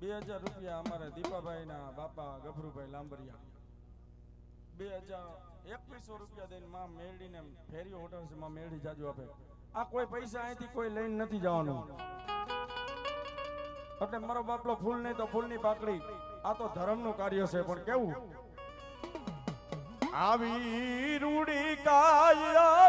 બે હજાર રૂપિયા અમારે દીપાભાઈના બાપા ગભરુભાઈ લાંબરિયા. બે હજાર એકવીસો રૂપિયા દઈને માં મેળડીને ફેરી હોટલ છે, માં મેળડી જાજુ આપે. આ કોઈ પૈસા અહીંથી કોઈ લઈને નથી જવાનું. એટલે મારો બાપલો ફૂલ નહીં તો ફૂલની પાકડી આ તો ધર્મનું કાર્ય છે, પણ કેવું? આવી રૂડી કાયા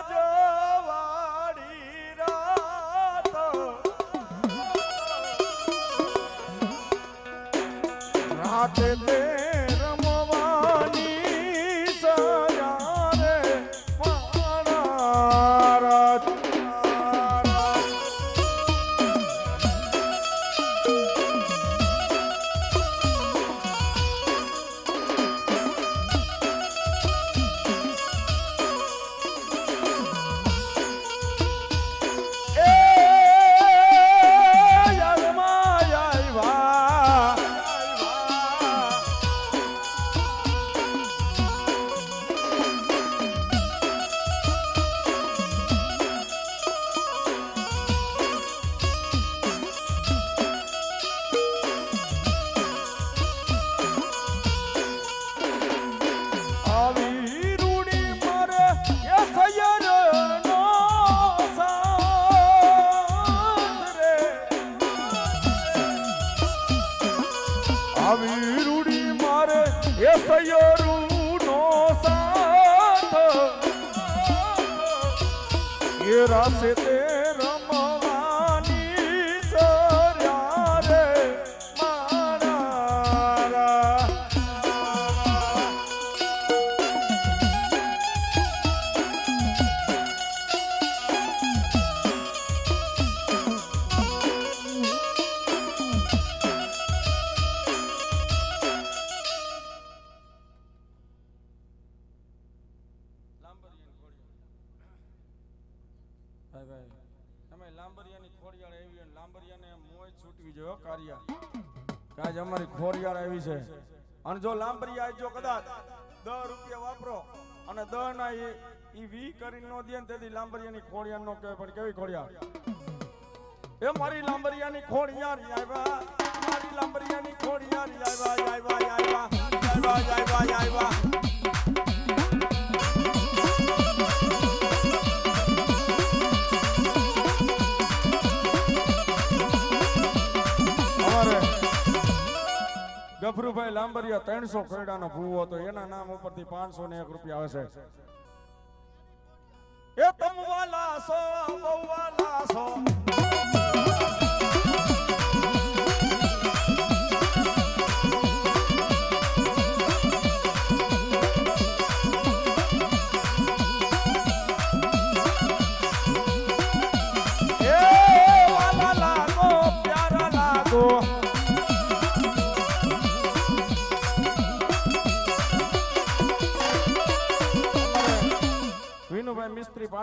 રાતે રાસે તે કાજ અમારી ખોરિયાર આવી છે. અને જો લાંબરી આવજો કદાચ દસ રૂપિયા વાપરો અને દ ના એ વી કરી નો દે ને તેથી લાંબરિયાની ખોડિયાળ નો કહેવાય. પણ કેવી ખોડિયાળ એ મારી લાંબરિયાની ખોડિયાળ આવ્યા, મારી લાંબરિયાની ખોડિયાળ આવ્યા આવ્યા આવ્યા આવ્યા આવ્યા આવ્યા. ગભરુભાઈ લાંબરિયા ત્રણસો ખોયડાનો ભૂવો હતો. એના નામ ઉપરથી પાંચસો ને એક રૂપિયા આવશે એ તમ વાલા સો બહુ વાલા સો.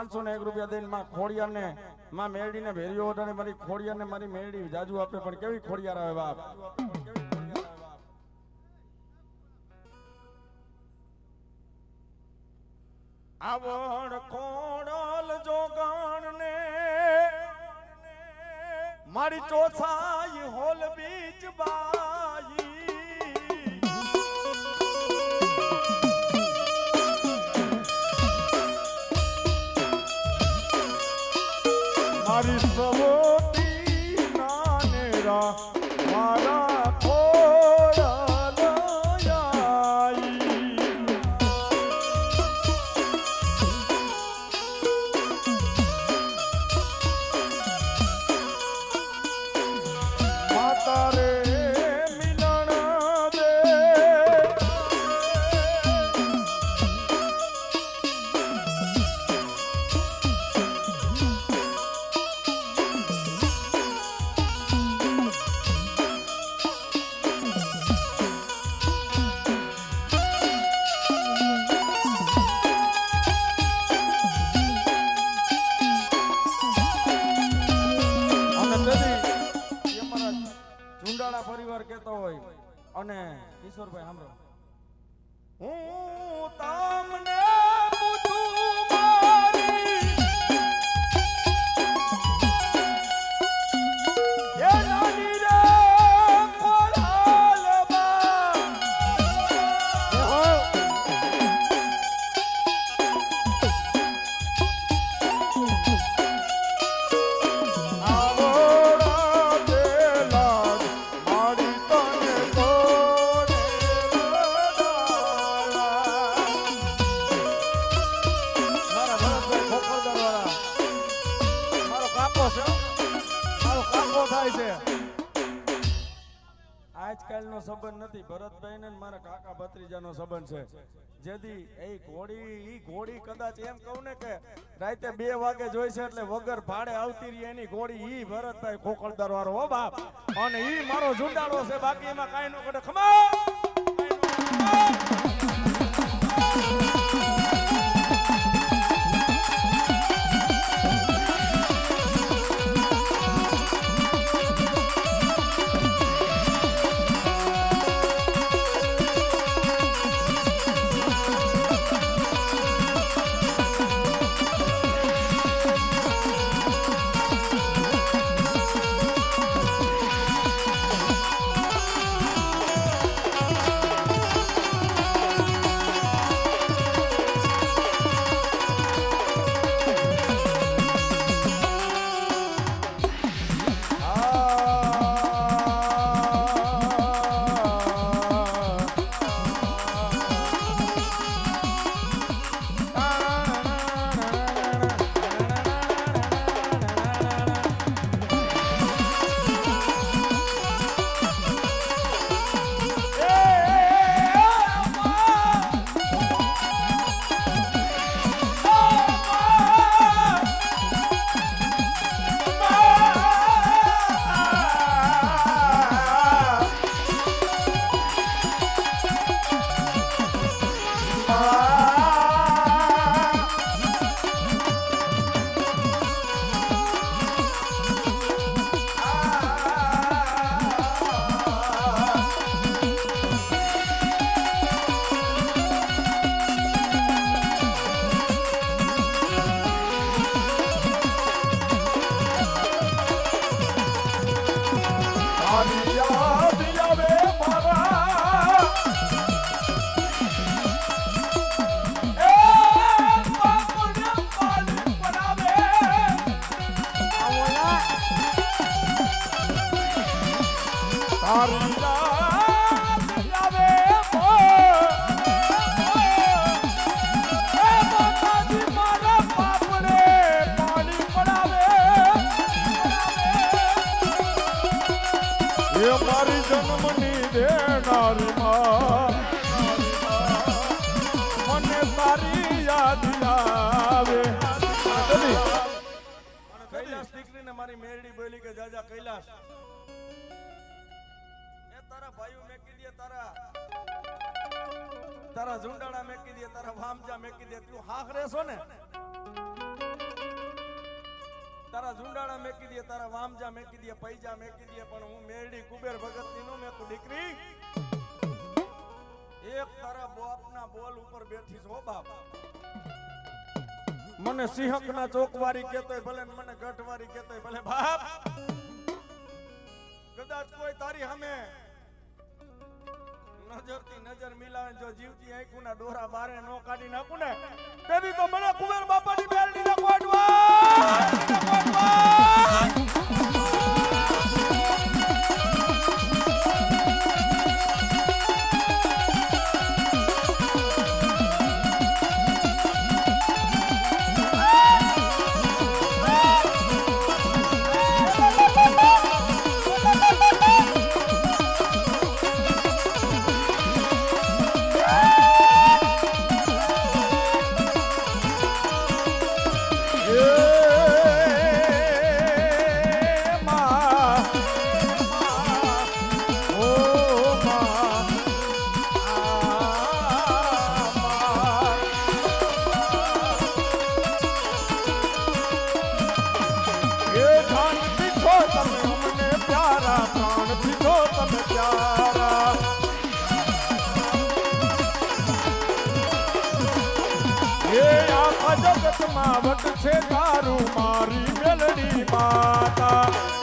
પાંચસો ને એક રૂપિયા દઈને માં ખોડિયાર ને માં મેરડી ને ભેરીઓ ઓઢાડે મારી ખોડિયાર ને મારી મેરડી જાજુ આપે, પણ કેવી ખોડિયાર આવે બાપ? આવણ કોણલ જોગણ ને મારી ચોથાઈ આજકાલનો સંબંધ નથી. ભરતભાઈ ને મારા કાકા ભત્રીજાનો સંબંધ છે. જેથી એ ઘોડી, ઈ ઘોડી કદાચ એમ કહું ને કે રાતે બે વાગે જોઈ છે એટલે વગર ભાડે આવતી રહી એની ઘોડી, ઈ ભરતભાઈ ખોખળદાર વાળો, હો બાપ. અને ઈ મારો ઝુંડાળો છે, બાકી એમાં કાંઈ નો કડે ખમા! મારી મેરડી બોલી કે, જાજા કૈલાસ. એ તારા ભાઈઓ મેકી દે, તારા. તારા ઝુંડાળા મેકી દે, તારા વામજા મેકી દે, તું હાખ રેસો ને? તારા ઝુંડાડા મેકી દે, તારા વામજા મેકી દે, પૈજા મેકી દે, પણ હું મેરડી કુબેર ભગતની નો તું દીકરી. એક તારા બાપના બોલ ઉપર બેઠી છો બાપ. મને સિંહક ના ચોકવારી કેતોય ભલે મને ગઢવારી કેતોય ભલે બાપ. કદાચ કોઈ તારી સામે નજરથી નજર મિલાવે જો જીવતી આંખું ના ડોરા બારે નો કાઢી નાખું ને, તેવી તો મને કુબેર બાપાની વટ છે તારું મારી મેલડી માતા.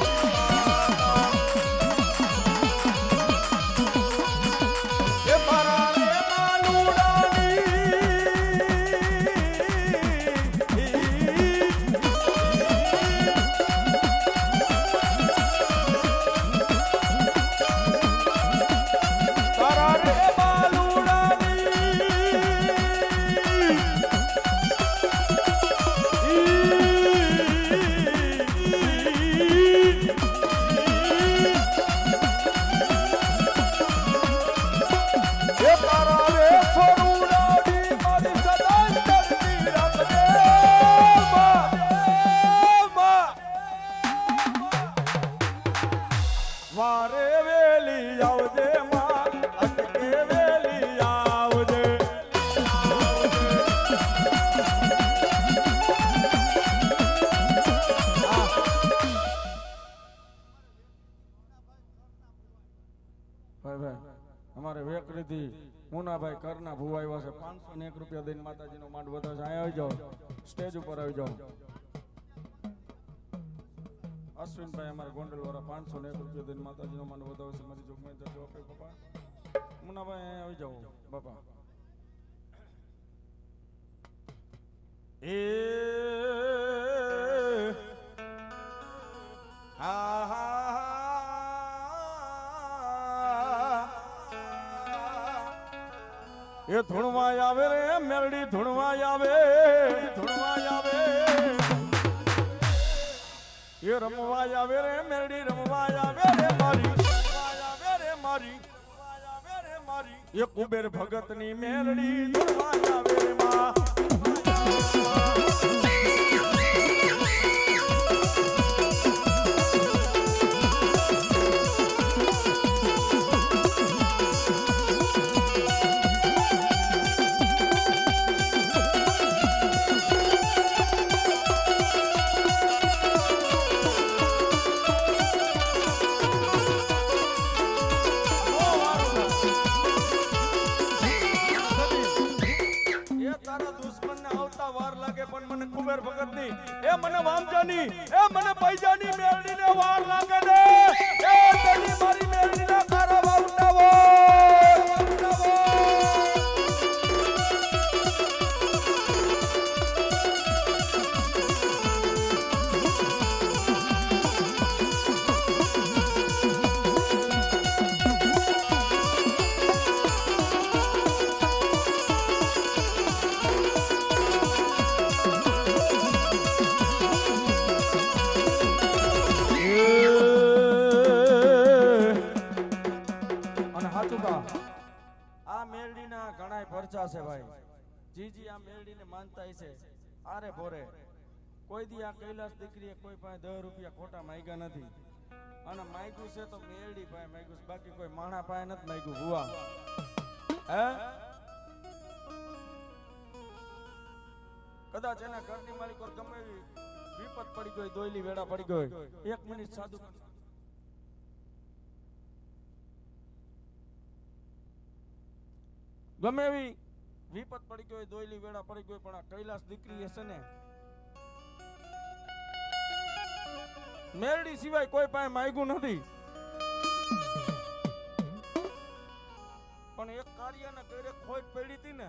ભાઈ અમારે વેકરીથી મુનાભાઈ કરના ભૂવા આવ્યા છે. પાંચસો ને એક રૂપિયા દઈને માતાજીનો માંડ વધારે અહીંયા આવી જાઓ. સ્ટેજ ઉપર આવી જાઓ. અશ્વિનભાઈ અમારે ગોંડલ વાળા પાંચસો ને એક રૂપિયા દઈને માતાજીનો માંડ વધારે છે. મારી જોગમાં જજો આપે બાપા મુનાભાઈ, અહીંયા આવી જાઓ, બાપા. એ હા એ ધૂણવા આવે રે, મેરડી ધૂણવા આવે ધૂણવા આવે. એ રમવા આવે રે, મેરડી રમવા આવે રે મારી આવે રે મારી આવે રે મારી. એ કુબેર ભગતની મેરડી ધૂણવા આવે રે માં. કુબેર એ મને વામજાની એ મને પૈસાની મેળડીને વાર લાગે ને. એ મારી પરચા છે ભાઈ. જીજી આ મેલડીને માનતા છે. આરે ભોરે. કોઈ દી આ કૈલાસ દીકરીએ કોઈ પાસે દસ રૂપિયા ખોટા માંગ્યા નથી. અને માંગ્યું છે તો મેળડી પાસે માંગ્યું બાકી કોઈ માણા પાસે નથી માંગ્યું. હુવા હે? કદાચ એના ઘરની માલિક ગમે એવી વિપત પડી ગઈ, દોયલી વેડા પડી ગઈ. એક મિનિટ સાદું ગમે એવી વિપત પડી ગયો દોયલી વેળા પડી ગયો પણ આ કૈલાસ દીકરી હશે ને, મેરડી સિવાય કોઈ પાસે માગ્યું નથી. પણ એક કાર્યને ઘરે ખોટ પડી હતી ને,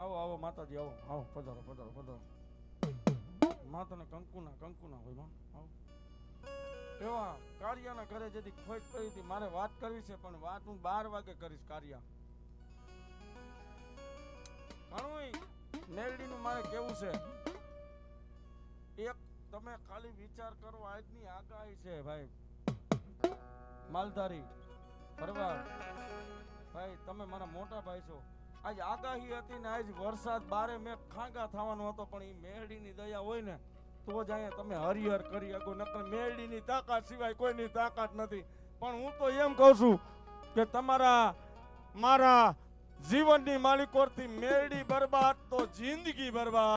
આવો આવો, માતાજી, આવો આવો, પધારો પધારો પધારો. માતાને કંકુના કંકુના હોયમાં આવો. એવા કાર્યના ઘરે જેથી ખોટ પડી હતી, મારે વાત કરવી છે, પણ વાત હું બાર વાગે કરીશ, કાર્યા. ઘણું નેરડીનું મારે કેવું છે, એક તમે ખાલી વિચાર કરો, આજની આગાહી છે, ભાઈ. માલધારી પરવાર ભાઈ, તમે મારા મોટા ભાઈ છો. આજ આગાહી હતી ને આજ વરસાદ બારે મેં ખાંગા થવાનો હતો, પણ એ મેરડીની દયા હોય ને તો જ અહીંયા તમે હરિહર કરી શકો, નકર મેરડીની તાકાત સિવાય કોઈની તાકાત નથી. પણ હું તો એમ કહું છું કે તમારા, મારા જીવનની માલિકોરથી મેરડી બરબાદ તો જિંદગી બરબાદ.